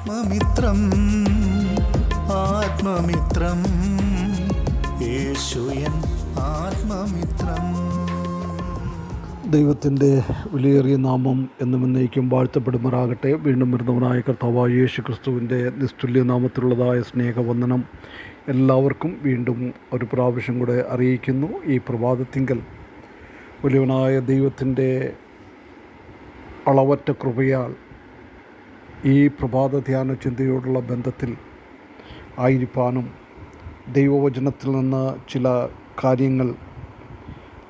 ആത്മമിത്രം ആത്മമിത്രം. യേശുയൻ ആത്മമിത്രം. ദൈവത്തിന്റെ വിലയേറിയ നാമം എന്നും എന്നേക്കും വാഴ്ത്തപ്പെടുമാറാകട്ടെ. വീണ്ടും വരുന്നവനായ കർത്താവായ യേശു ക്രിസ്തുവിന്റെ നിസ്തുല്യ നാമത്തിലുള്ളതായ സ്നേഹവന്ദനം എല്ലാവർക്കും വീണ്ടും ഒരു പ്രാവശ്യം കൂടെ അറിയിക്കുന്നു. ഈ പ്രഭാതത്തിങ്കൽ വലിയവനായ ദൈവത്തിന്റെ അളവറ്റ കൃപയാൽ ഈ പ്രഭാത ധ്യാന ചിന്തയോടുള്ള ബന്ധത്തിൽ ആയിരിക്കാനും ദൈവവചനത്തിൽ നിന്ന് ചില കാര്യങ്ങൾ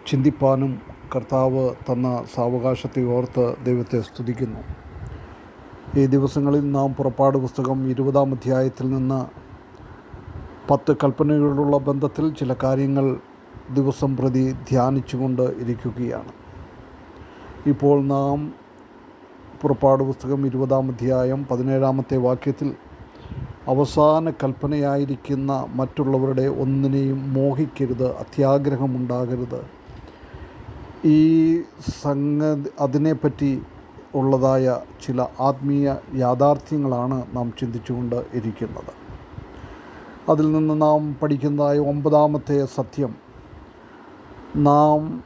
ചിന്തിപ്പാനും കർത്താവ് തന്ന സാവകാശത്തെ ഓർത്ത് ദൈവത്തെ സ്തുതിക്കുന്നു. ഈ ദിവസങ്ങളിൽ നാം പുറപ്പാട് പുസ്തകം ഇരുപതാം അധ്യായത്തിൽ നിന്ന് പത്ത് കൽപ്പനകളുള്ള ബന്ധത്തിൽ ചില കാര്യങ്ങൾ ദിവസം പ്രതി ധ്യാനിച്ചുകൊണ്ട് ഇരിക്കുകയാണ്. ഇപ്പോൾ നാം പുറപ്പാട് പുസ്തകം ഇരുപതാം അധ്യായം പതിനേഴാമത്തെ വാക്യത്തിൽ അവസാന കൽപ്പനയായിരിക്കുന്ന മറ്റുള്ളവരുടെ ഒന്നിനെയും മോഹിക്കരുത് അത്യാഗ്രഹമുണ്ടാകരുത്. ഈ സംഗതി അതിനെപ്പറ്റി ഉള്ളതായ ചില ആത്മീയ യാഥാർത്ഥ്യങ്ങളാണ് നാം ചിന്തിച്ചുകൊണ്ട് ഇരിക്കുന്നത്. അതിൽ നിന്ന് നാം പഠിക്കുന്നതായ ഒമ്പതാമത്തെ സത്യം നാം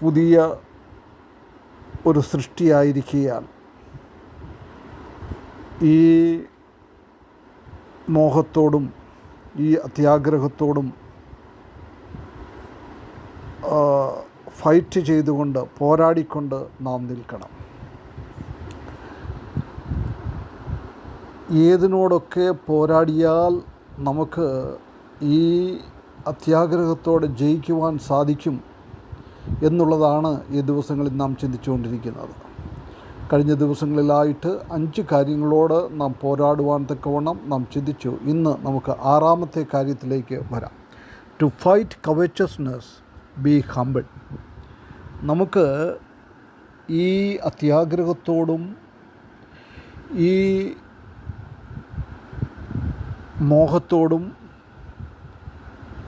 പുതിയ ഒരു സൃഷ്ടിയായിരിക്കുകയാണ്. ഈ മോഹത്തോടും ഈ അത്യാഗ്രഹത്തോടും ഫൈറ്റ് ചെയ്തുകൊണ്ട് പോരാടിക്കൊണ്ട് നാം നിൽക്കണം. ഏതിനോടൊക്കെ പോരാടിയാൽ നമുക്ക് ഈ അത്യാഗ്രഹത്തോടെ ജയിക്കുവാൻ സാധിക്കും എന്നുള്ളതാണ് ഈ ദിവസങ്ങളിൽ നാം ചിന്തിച്ചുകൊണ്ടിരിക്കുന്നത്. കഴിഞ്ഞ ദിവസങ്ങളിലായിട്ട് അഞ്ച് കാര്യങ്ങളോട് നാം പോരാടുവാൻ തക്കവണ്ണം നാം ചിന്തിച്ചു. ഇന്ന് നമുക്ക് ആറാമത്തെ കാര്യത്തിലേക്ക് വരാം. To fight covetousness be humble നമുക്ക് ഈ അത്യാഗ്രഹത്തോടും ഈ മോഹത്തോടും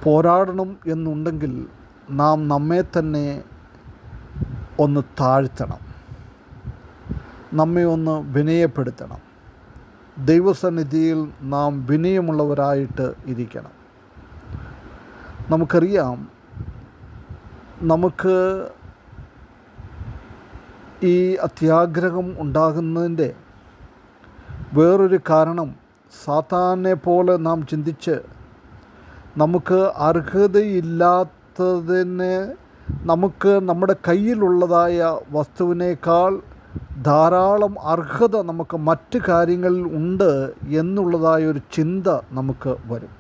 പോരാടണം എന്നുണ്ടെങ്കിൽ നാം നമ്മെ തന്നെ ഒന്ന് താഴ്ത്തണം. നമ്മെ ഒന്ന് വിനയപ്പെടുത്തണം. ദൈവസന്നിധിയിൽ നാം വിനയമുള്ളവരായിട്ട് ഇരിക്കണം. നമുക്കറിയാം നമുക്ക് ഈ അത്യാഗ്രഹം ഉണ്ടാകുന്നതിന്റെ വേറൊരു കാരണം സാത്താനെ പോലെ നാം ചിന്തിച്ച് നമുക്ക് അർഹതയില്ലാത്തതിന് നമുക്ക് നമ്മുടെ കയ്യിലുള്ളതായ വസ്തുവിനേക്കാൾ ധാരാളം അർഹത നമുക്ക് മറ്റ് കാര്യങ്ങളിൽ ഉണ്ട് എന്നുള്ളതായ ഒരു ചിന്ത നമുക്ക് വരും.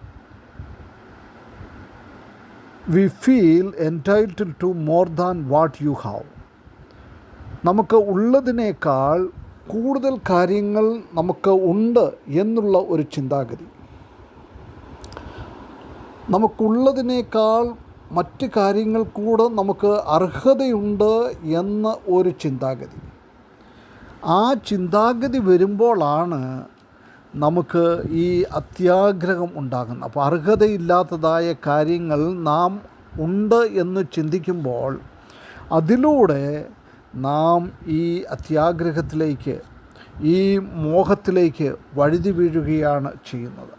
We feel entitle to more than what you have നമുക്ക് ഉള്ളതിനേക്കാൾ കൂടുതൽ കാര്യങ്ങൾ നമുക്ക് ഉണ്ട് എന്നുള്ള ഒരു ചിന്താഗതി. നമുക്കുള്ളതിനേക്കാൾ മറ്റ് കാര്യങ്ങൾ കൂടെ നമുക്ക് അർഹതയുണ്ട് എന്ന ഒരു ചിന്താഗതി. ആ ചിന്താഗതി വരുമ്പോഴാണ് നമുക്ക് ഈ അത്യാഗ്രഹം ഉണ്ടാകുന്നത്. അപ്പോൾ അർഹതയില്ലാത്തതായ കാര്യങ്ങൾ നാം ഉണ്ട് എന്ന് ചിന്തിക്കുമ്പോൾ അതിലൂടെ നാം ഈ അത്യാഗ്രഹത്തിലേക്ക് ഈ മോഹത്തിലേക്ക് വഴുതി വീഴുകയാണ് ചെയ്യുന്നത്.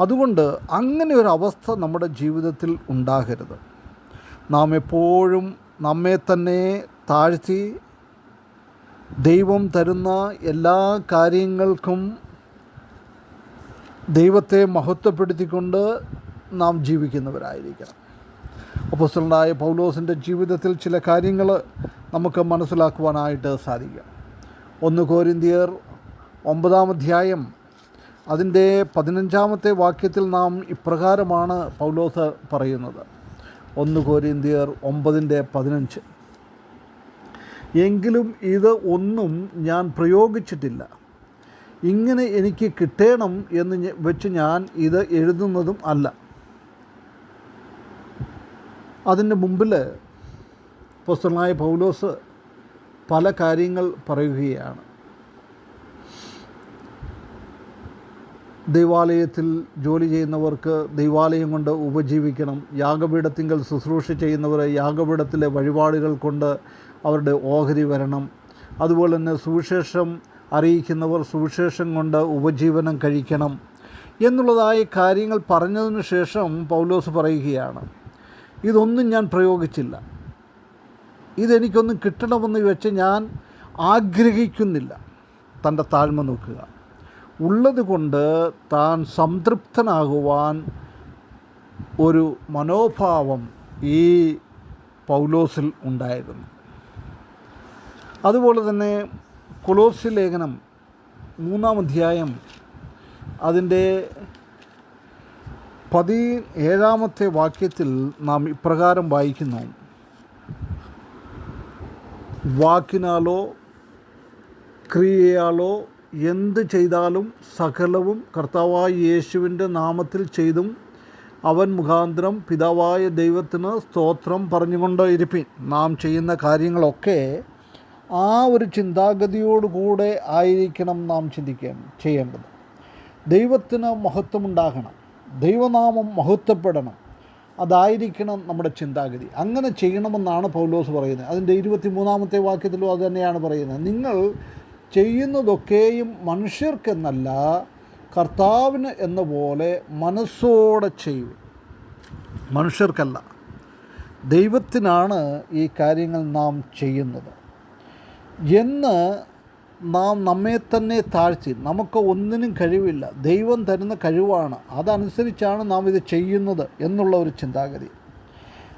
അതുകൊണ്ട് അങ്ങനെ ഒരു അവസ്ഥ നമ്മുടെ ജീവിതത്തിൽ ഉണ്ടാകരുത്. നാം എപ്പോഴും നമ്മെ തന്നെ താഴ്ത്തി ദൈവം തരുന്ന എല്ലാ കാര്യങ്ങൾക്കും ദൈവത്തെ മഹത്വപ്പെടുത്തിക്കൊണ്ട് നാം ജീവിക്കുന്നവരായിരിക്കണം. അപ്പോസ്റ്റലായ പൗലോസിന്റെ ജീവിതത്തിൽ ചില കാര്യങ്ങൾ നമുക്ക് മനസ്സിലാക്കുവാനായിട്ട് സാധിക്കാം. ഒന്ന് കോരിന്തിയർ ഒമ്പതാം അധ്യായം അതിന്റെ പതിനഞ്ചാമത്തെ വാക്യത്തിൽ നാം ഇപ്രകാരമാണ് പൗലോസ് പറയുന്നത്. ഒന്ന് കോരിന്തിയർ ഒമ്പതിന്റെ പതിനഞ്ച്. എങ്കിലും ഇത് ഒന്നും ഞാൻ പ്രയോഗിച്ചിട്ടില്ല. ഇങ്ങനെ എനിക്ക് കിട്ടണം എന്ന് വെച്ച് ഞാൻ ഇത് എഴുതുന്നതും അല്ല. അതിന്റെ മുമ്പിൽ പുസ്തകനായ പൗലോസ് പല കാര്യങ്ങൾ പറയുകയാണ്. ദൈവാലയത്തിൽ ജോലി ചെയ്യുന്നവർക്ക് ദൈവാലയം കൊണ്ട് ഉപജീവിക്കണം. യാഗപീഠത്തിങ്കൽ ശുശ്രൂഷ ചെയ്യുന്നവർ യാഗപീഠത്തിലെ വഴിപാടുകൾ കൊണ്ട് അവരുടെ ഓഹരി വരണം. അതുപോലെ തന്നെ സുവിശേഷം അറിയിക്കുന്നവർ സുവിശേഷം കൊണ്ട് ഉപജീവനം കഴിക്കണം എന്നുള്ളതായ കാര്യങ്ങൾ പറഞ്ഞതിന് ശേഷം പൗലോസ് പറയുകയാണ്. ഇതൊന്നും ഞാൻ പ്രയോഗിച്ചില്ല. ഇതെനിക്കൊന്നും കിട്ടണമെന്ന് വെച്ച് ഞാൻ ആഗ്രഹിക്കുന്നില്ല. തന്റെ താഴ്മ നോക്കുക. ഉള്ളത് കൊണ്ട് താൻ സംതൃപ്തനാകുവാൻ ഒരു മനോഭാവം ഈ പൗലോസിൽ ഉണ്ടായിരുന്നു. അതുപോലെ തന്നെ കൊലോസി ലേഖനം മൂന്നാം അധ്യായം അതിന്റെ പതി ഏഴാമത്തെ വാക്യത്തിൽ നാം ഇപ്രകാരം വായിക്കുന്നു. വാക്കിനാലോ ക്രിയയാലോ എന്ത് ചെയ്താലും സകലവും കർത്താവായ യേശുവിന്റെ നാമത്തിൽ ചെയ്തും അവൻ മുഖാന്തരം പിതാവായ ദൈവത്തിന് സ്തോത്രം പറഞ്ഞുകൊണ്ട് ഇരിപ്പിൻ നാം ചെയ്യുന്ന കാര്യങ്ങളൊക്കെ ആ ഒരു ചിന്താഗതിയോടുകൂടെ ആയിരിക്കണം നാം ചിന്തിക്കാൻ ചെയ്യേണ്ടത്. ദൈവത്തിന് മഹത്വമുണ്ടാകണം. ദൈവനാമം മഹത്വപ്പെടണം. അതായിരിക്കണം നമ്മുടെ ചിന്താഗതി. അങ്ങനെ ചെയ്യണമെന്നാണ് പൗലോസ് പറയുന്നത്. അതിന്റെ ഇരുപത്തി മൂന്നാമത്തെ വാക്യത്തിലും അത് തന്നെയാണ് പറയുന്നത്. നിങ്ങൾ ചെയ്യുന്നതൊക്കെയും മനുഷ്യർക്കെന്നല്ല കർത്താവിന് എന്ന പോലെ മനസ്സോടെ ചെയ്യും. മനുഷ്യർക്കല്ല. ദൈവത്തിനാണ് ഈ കാര്യങ്ങൾ നാം ചെയ്യുന്നത്. എന്ന് നാം നമ്മെ തന്നെ താഴ്ത്തി നമുക്ക് ഒന്നിനും കഴിവില്ല. ദൈവം തരുന്ന കഴിവാണ്. അതനുസരിച്ചാണ് നാം ഇത് ചെയ്യുന്നത് എന്നുള്ള ഒരു ചിന്താഗതി.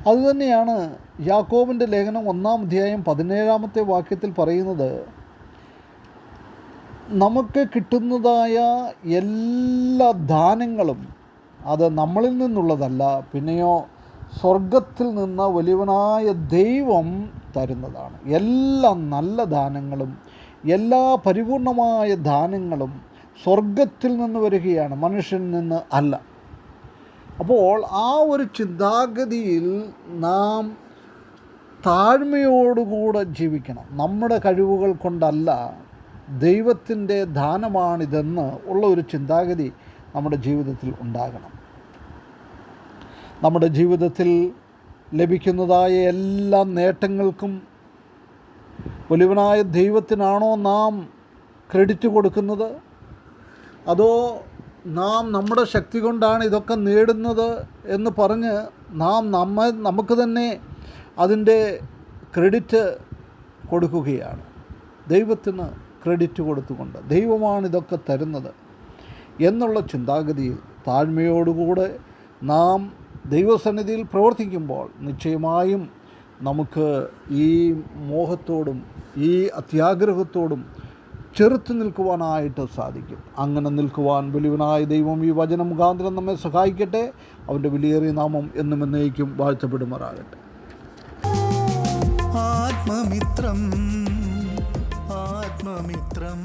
അതുതന്നെയാണ് യാക്കോബിന്റെ ലേഖനം ഒന്നാം അധ്യായം പതിനേഴാമത്തെ വാക്യത്തിൽ പറയുന്നത് നമുക്ക് കിട്ടുന്നതായ എല്ലാ ദാനങ്ങളും അത് നമ്മളിൽ നിന്നുള്ളതല്ല പിന്നെയോ സ്വർഗത്തിൽ നിന്ന് വലിയവനായ ദൈവം തരുന്നതാണ്. എല്ലാ നല്ല ദാനങ്ങളും എല്ലാ പരിപൂർണമായ ദാനങ്ങളും സ്വർഗത്തിൽ നിന്ന് വരികയാണ് മനുഷ്യനിൽ നിന്ന് അല്ല. അപ്പോൾ ആ ഒരു ചിന്താഗതിയിൽ നാം താഴ്മയോടുകൂടെ ജീവിക്കണം. നമ്മുടെ കഴിവുകൾ കൊണ്ടല്ല ദൈവത്തിന്റെ ദാനമാണിതെന്ന് ഉള്ള ഒരു ചിന്താഗതി നമ്മുടെ ജീവിതത്തിൽ ഉണ്ടാകണം. നമ്മുടെ ജീവിതത്തിൽ ലഭിക്കുന്നതായ എല്ലാ നേട്ടങ്ങൾക്കും വലിയവനായ ദൈവത്തിനാണോ നാം ക്രെഡിറ്റ് കൊടുക്കുന്നത്? അതോ നാം നമ്മുടെ ശക്തി കൊണ്ടാണ് ഇതൊക്കെ നേടുന്നത് എന്ന് പറഞ്ഞ് നാം നമ്മ നമുക്ക് തന്നെ അതിന്റെ ക്രെഡിറ്റ് കൊടുക്കുകയാണ്. ദൈവത്തിന് ക്രെഡിറ്റ് കൊടുത്തുകൊണ്ട് ദൈവമാണ് ഇതൊക്കെ തരുന്നത് എന്നുള്ള ചിന്താഗതിയിൽ താഴ്മയോടുകൂടെ നാം ദൈവസന്നിധിയിൽ പ്രവർത്തിക്കുമ്പോൾ നിശ്ചയമായും നമുക്ക് ഈ മോഹത്തോടും ഈ അത്യാഗ്രഹത്തോടും ചെറുത്തു നിൽക്കുവാനായിട്ട് സാധിക്കും. അങ്ങനെ നിൽക്കുവാൻ വലിയവനായ ദൈവം ഈ വചനം മുഖാന്തരം നമ്മെ സഹായിക്കട്ടെ. അവന്റെ വിലയേറിയ നാമം എന്നും എന്നേക്കും വാഴ്ത്തപ്പെടുമാറാകട്ടെ. ആത്മമിത്രം ആത്മമിത്രം.